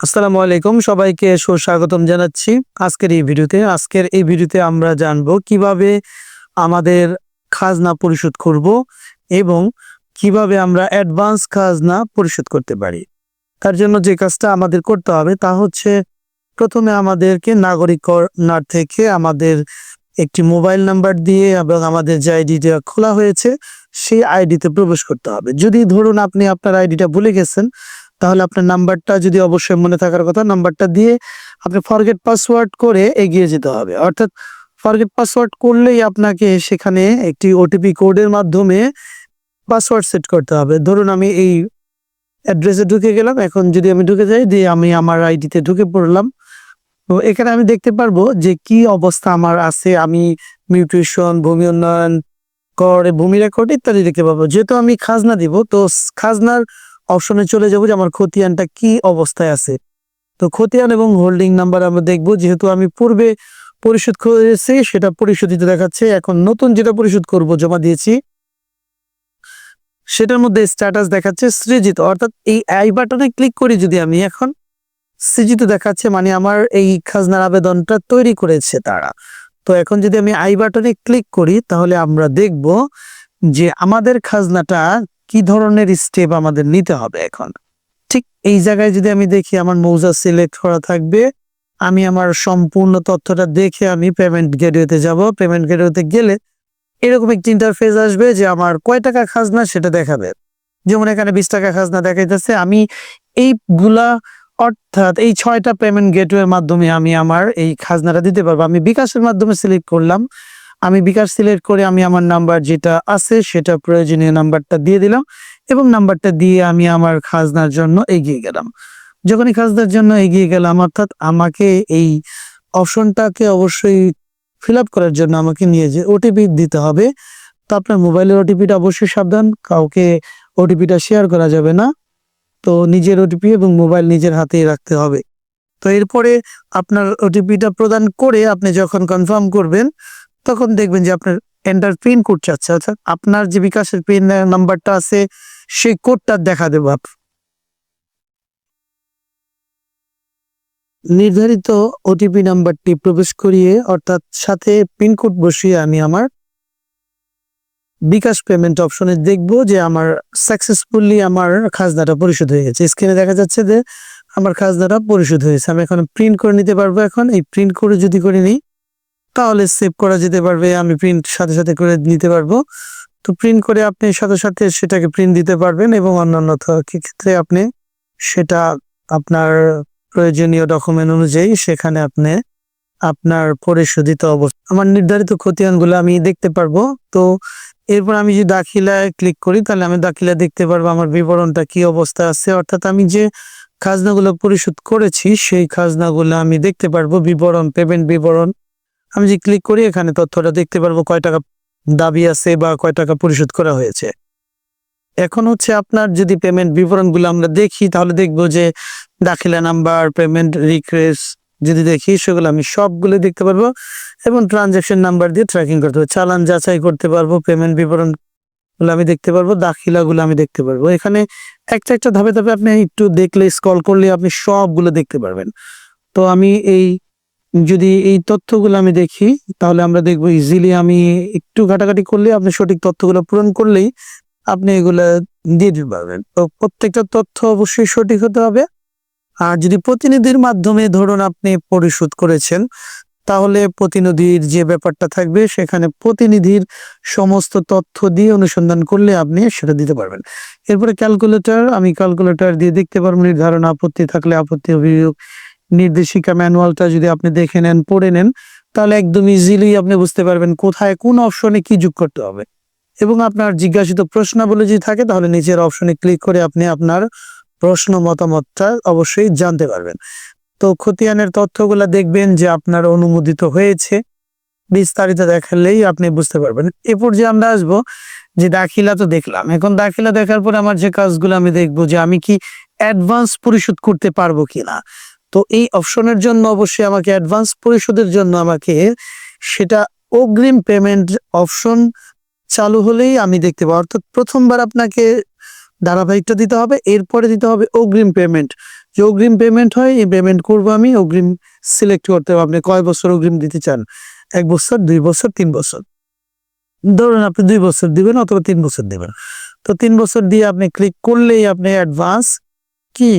আসসালামু আলাইকুম। সবাইকে সুস্বাগতম জানাচ্ছি আজকের এই ভিডিওতে। আজকের এই ভিডিওতে আমরা জানব কীভাবে আমাদের খাজনা পরিশোধ করব এবং কীভাবে আমরা অ্যাডভান্স খাজনা পরিশোধ করতে পারি। তার জন্য যে কাজটা আমাদের করতে হবে তা হচ্ছে প্রথমে আমাদেরকে নাগরিক কর্নার থেকে আমাদের একটি মোবাইল নাম্বার দিয়ে এবং আমাদের যে আইডিটা খোলা হয়েছে, সেই আইডিতে প্রবেশ করতে হবে। যদি ধরুন আপনি আপনার আইডিটা ভুলে গেছেন তাহলে আপনার নাম্বারটা যদি অবশ্যই মনে থাকার কথা, নাম্বারটা দিয়ে আপনি ফরগেট পাসওয়ার্ড করে এগিয়ে যেতে হবে। অর্থাৎ ফরগেট পাসওয়ার্ড করলেই আপনাকে সেখানে একটি ওটিপি কোডের মাধ্যমে পাসওয়ার্ড সেট করতে হবে। ধরুন আমি এই অ্যাড্রেসে ঢুকে গেলাম, এখন যদি আমি ঢুকে যাই, দিয়ে আমি আমার আইডিতে ঢুকে পড়লাম। তো এখানে আমি দেখতে পারব যে কি অবস্থা আমার আছে। আমি মিউটেশন ভূমি উন্নয়ন কর ভূমি রেকর্ড ইত্যাদি দেখতে পাবো। যেহেতু আমি খাজনা দিব, তো খাজনার অপশনে চলে যাব যে আমার খতিয়ানটা কি অবস্থায় আছে। তো খতিয়ান এবং হোল্ডিং নাম্বার আমরা দেখব, যেহেতু আমি পূর্বে পরিশোধ করেছি, সেটা পরিশোধিত দেখাচ্ছে। এখন নতুন যেটা পরিশোধ করব, জমা দিয়েছি, সেটার মধ্যে স্ট্যাটাস দেখাচ্ছে সৃজিত। অর্থাৎ এই আই বাটনে ক্লিক করি যদি আমি এখন, সৃজিত দেখাচ্ছে মানে আমার এই খাজনার আবেদনটা তৈরি করেছে তারা। তো এখন যদি আমি আই বাটনে ক্লিক করি, তাহলে আমরা দেখব যে আমাদের খাজনাটা কি ধরনের স্টেপ আমাদের নিতে হবে এখন? ঠিক এই জায়গায় যদি আমি দেখি আমার মৌজা সিলেক্ট করা থাকবে, আমি আমার সম্পূর্ণ তথ্যটা দেখে আমি পেমেন্ট গেটওয়েতে যাব। পেমেন্ট গেটওয়েতে গেলে এরকম একটি ইন্টারফেস আসবে যে আমার কয় টাকা খাজনা সেটা দেখাবে। যেমন এখানে বিশ টাকা খাজনা দেখাইতেছে, আমি এইগুলা অর্থাৎ এই ছয়টা পেমেন্ট গেটওয়ের মাধ্যমে আমি আমার এই খাজনাটা দিতে পারব। আমি বিকাশের মাধ্যমে সিলেক্ট করলাম আমি বিকাশ সিলেক্ট করে আমি আমার নাম্বার যেটা আছে সেটা প্রয়োজনীয় নাম্বারটা দিয়ে দিলাম এবং নাম্বারটা দিয়ে আমি আমার খাজনার জন্য এগিয়ে গেলাম। যখনই খাজনার জন্য এগিয়ে গেলাম, অর্থাৎ আমাকে এই অপশনটাকে অবশ্যই ফিল করার জন্য আমাকে নিয়ে যে ওটিপি দিতে হবে, তো আপনার মোবাইলের ওটিপিটা অবশ্যই সাবধান, কাউকে ওটিপিটা শেয়ার করা যাবে না। তো নিজের ওটিপি এবং মোবাইল নিজের হাতেই রাখতে হবে। তো এরপরে আপনার ওটিপিটা প্রদান করে আপনি যখন কনফার্ম করবেন তখন দেখবেন যে আপনার এন্টার পিন কোড চাচ্ছে অর্থাৎ আপনার যে বিকাশের পিন নাম্বারটা আছে, সেই কোডটা দেখা দেবো আপ- নির্ধারিত ওটিপি নাম্বারটি প্রবেশ করিয়ে, অর্থাৎ সাথে পিনকোড বসিয়ে আমি আমার বিকাশ পেমেন্ট অপশনে দেখব যে আমার সাকসেসফুলি আমার খাজনাটা পরিশোধ হয়ে গেছে। স্ক্রিনে দেখা যাচ্ছে যে আমার খাজনাটা পরিশোধ হয়েছে আমি এখন প্রিন্ট করে নিতে পারব এখন। এই প্রিন্ট করে যদি করে নিই তাহলে সেভ করা যেতে পারবে, আমি প্রিন্ট সাথে সাথে করে নিতে পারব। তো প্রিন্ট করে আপনি সাথে সাথে সেটাকে প্রিন্ট দিতে পারবেন এবং অন্যান্য ক্ষেত্রে আপনি সেটা আপনার প্রয়োজনীয় ডকুমেন্ট অনুযায়ী সেখানে আপনি আপনার পরিশোধিত অবস্থা আমার নির্ধারিত খতিয়ানগুলো আমি দেখতে পারব। তো এরপর আমি যদি দাখিলায় ক্লিক করি, তাহলে আমি দাখিলা দেখতে পারব আমার বিবরণটা কি অবস্থা আছে। অর্থাৎ আমি যে খাজনাগুলো পরিশোধ করেছি, সেই খাজনাগুলো আমি দেখতে পারব। বিবরণ পেমেন্ট বিবরণ আমি যে ক্লিক করি, এখানে তথ্যটা দেখতে পারব কয় টাকা দাবি আছে বা কয় টাকা পরিশোধ করা হয়েছে। এখন হচ্ছে আপনার যদি পেমেন্ট বিবরণগুলো আমরা দেখি, তাহলে দেখব যে দাখিলা নাম্বার পেমেন্ট রিকোয়েস্ট যদি দেখি, সেগুলো আমি সবগুলো দেখতে পারব এবং ট্রানজাকশন নাম্বার দিয়ে ট্র্যাকিং করতে পারব। চালান যাচাই করতে পারব পেমেন্ট বিবরণগুলো আমি দেখতে পারব, দাখিলাগুলো আমি দেখতে পারব। এখানে একটা একটা ধাপে ধাপে আপনি একটু দেখলে স্ক্রল করলে আপনি সবগুলো দেখতে পারবেন। তো আমি এই যদি এই তথ্যগুলো আমি দেখি, তাহলে আমরা দেখব ইজিলি আমি একটু ঘাটাঘাটি করলে আপনি সঠিক তথ্যগুলো পূরণ করলেই আপনি এগুলা দিয়ে দিতে পারবেন। তো প্রত্যেকটা তথ্য অবশ্যই সঠিক হতে হবে। আর যদি প্রতিনিধির মাধ্যমে ধরুন আপনি পরিশোধ করেছেন, তাহলে প্রতিনিধির যে ব্যাপারটা থাকবে, সেখানে প্রতিনিধির সমস্ত তথ্য দিয়ে অনুসন্ধান করলে আপনি সেটা দিতে পারবেন। এরপরে ক্যালকুলেটর আমি ক্যালকুলেটর দিয়ে দেখতে পারব, নির্ধারণ আপত্তি থাকলে আপত্তি অভিযোগ নির্দেশিকা ম্যানুয়ালটা যদি আপনি দেখে নেন, পড়ে নেন, তাহলে একদম ইজিলি আপনি বুঝতে পারবেন কোথায় কোন অপশনে কি যোগ করতে হবে। এবং আপনার জিজ্ঞাসিত প্রশ্নাবলী যদি থাকে, তাহলে নিচের অপশনে ক্লিক করে আপনি আপনার প্রশ্ন মতামতটা অবশ্যই জানতে পারবেন। তো খতিয়ানের তথ্যগুলা দেখবেন যে আপনার অনুমোদিত হয়েছে। বিস্তারিত দেখালেই আপনি বুঝতে পারবেন। এরপর যে আমরা আসব যে দাখিলা তো দেখলাম। এখন দাখিলা দেখার পর আমার যে কাজগুলো আমি দেখব যে আমি কি অ্যাডভান্স পরিশোধ করতে পারব কিনা। তো এই অপশনের জন্য অবশ্যই আমাকে অ্যাডভান্স পরিশোধের জন্য আমাকে সেটা অগ্রিম পেমেন্ট অপশন চালু হলেই আমি দেখতে পাবো। অর্থাৎ প্রথমবার আপনাকে ধারাবাহিকটা দিতে হবে, এরপরে দিতে হবে অগ্রিম পেমেন্ট যে অগ্রিম পেমেন্ট হয়, এই পেমেন্ট করব আমি, অগ্রিম সিলেক্ট করতে হবে। আপনি কয় বছর অগ্রিম দিতে চান? এক বছর, দুই বছর, তিন বছর? ধরুন আপনি দুই বছর দিবেন অথবা তিন বছর দিবেন। তো তিন বছর দিয়ে আপনি ক্লিক করলেই আপনি অ্যাডভান্স কি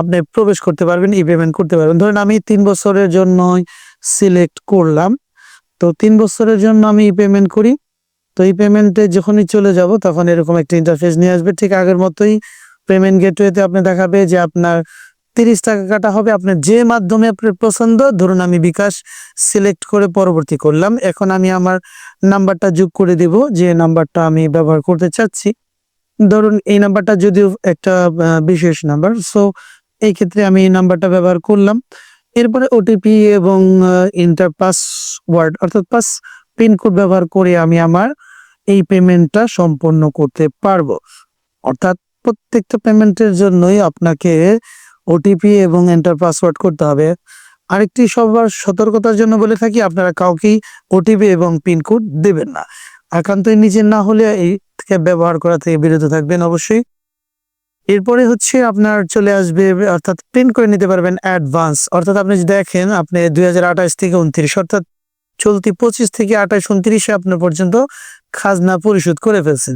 আপনি প্রবেশ করতে পারবেন, ই পেমেন্ট করতে পারবেন। ধরুন আমি তিন বছরের জন্য সিলেক্ট করলাম, তো তিন বছরের জন্য আমি ই পেমেন্ট করি, তো এই পেমেন্টে যখনই চলে যাব তখন এরকম একটা ইন্টারফেস নিয়ে আসবে। ঠিক আগের মতোই পেমেন্ট গেটওয়েতে আপনি দেখাবে যে আপনার তিরিশ টাকা কাটা হবে, আপনার যে মাধ্যমে আপনার পছন্দ, ধরুন আমি বিকাশ সিলেক্ট করে পরবর্তী করলাম। এখন আমি আমার নাম্বারটা যোগ করে দিব, যে নাম্বারটা আমি ব্যবহার করতে চাচ্ছি। ধরুন এই নাম্বারটা যদিও একটা বিশেষ নাম্বার সো এই ক্ষেত্রে আমি এই নাম্বারটা ব্যবহার করলাম। এরপরে ওটিপি এবং ইন্টার পাসওয়ার্ড অর্থাৎ পাস পিনকোড ব্যবহার করে আমি আমার এই পেমেন্টটা সম্পন্ন করতে পারব। অর্থাৎ প্রত্যেকটা পেমেন্টের জন্যই আপনাকে ওটিপি এবং এন্টার পাসওয়ার্ড করতে হবে। আরেকটি সবার সতর্কতার জন্য বলে থাকি, আপনারা কাউকেই ওটিপি এবং পিনকোড দেবেন না। একান্তই নিজের না হলে এই থেকে ব্যবহার করা থেকে বিরত থাকবেন অবশ্যই। এরপরে হচ্ছে আপনার চলে আসবে, অর্থাৎ প্রিন্ট করে নিতে পারবেন অ্যাডভান্স অর্থাৎ আপনি যদি দেখেন, আপনি দুই হাজার আঠাশ থেকে উনত্রিশ, অর্থাৎ চলতি পঁচিশ থেকে আঠাশ, উনত্রিশে আপনার পর্যন্ত খাজনা পরিশোধ করে ফেলছেন।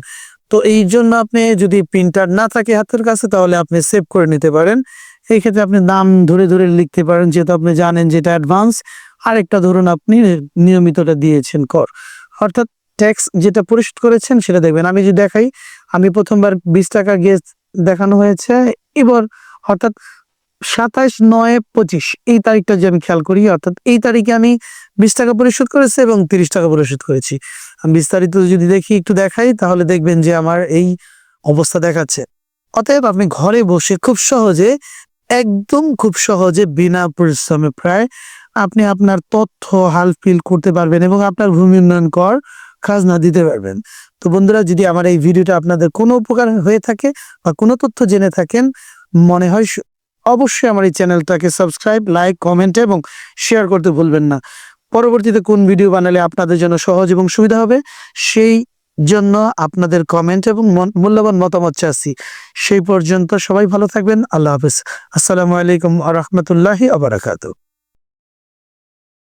তো এই জন্য আপনি যদি প্রিন্টার না থাকে হাতের কাছে, তাহলে আপনি সেভ করে নিতে পারেন। এই ক্ষেত্রে আপনি দাম ধরে ধরে লিখতে পারেন, যেহেতু আপনি জানেন যেটা অ্যাডভান্স আরেকটা ধরুন আপনি নিয়মিতটা দিয়েছেন কর। অর্থাৎ ট্যাক্স যেটা পরিশোধ করেছেন, সেটা দেখবেন। আমি যদি দেখাই, আমি প্রথমবার বিশ টাকা গেস দেখানো হয়েছে। এবার অর্থাৎ সাতাইশ নয় পঁচিশ, এই তারিখটা যে আমি খেয়াল করি, অর্থাৎ এই তারিখে আমি বিশ টাকা পরিশোধ করেছি এবং তিরিশ টাকা পরিশোধ করেছি। আমি বিস্তারিত যদি দেখি, একটু দেখাই, তাহলে দেখবেন যে আমার এই অবস্থা দেখাচ্ছে। অতএব আপনি ঘরে বসে খুব সহজে, একদম খুব সহজে বিনা পরিশ্রমে প্রায় আপনি আপনার তথ্য হাল ফিল করতে পারবেন এবং আপনার ভূমি উন্নয়ন কর খাজনা দিতে পারবেন। তো বন্ধুরা, যদি আমার এই ভিডিওটা আপনাদের কোনো উপকার হয়ে থাকে বা কোনো তথ্য জেনে থাকেন, মনে হয় অবশ্যই আমার এই চ্যানেলটাকে সাবস্ক্রাইব, লাইক, কমেন্ট এবং শেয়ার করতে ভুলবেন না। পরবর্তীতে কোন ভিডিও বানালে আপনাদের জন্য সহজ এবং সুবিধা হবে, সেই জন্য আপনাদের কমেন্ট এবং মূল্যবান মতামত চাচ্ছি। সেই পর্যন্ত সবাই ভালো থাকবেন। আল্লাহ হাফেজ। আসসালামু আলাইকুম আ রহমতুল্লাহি আবরাকাতু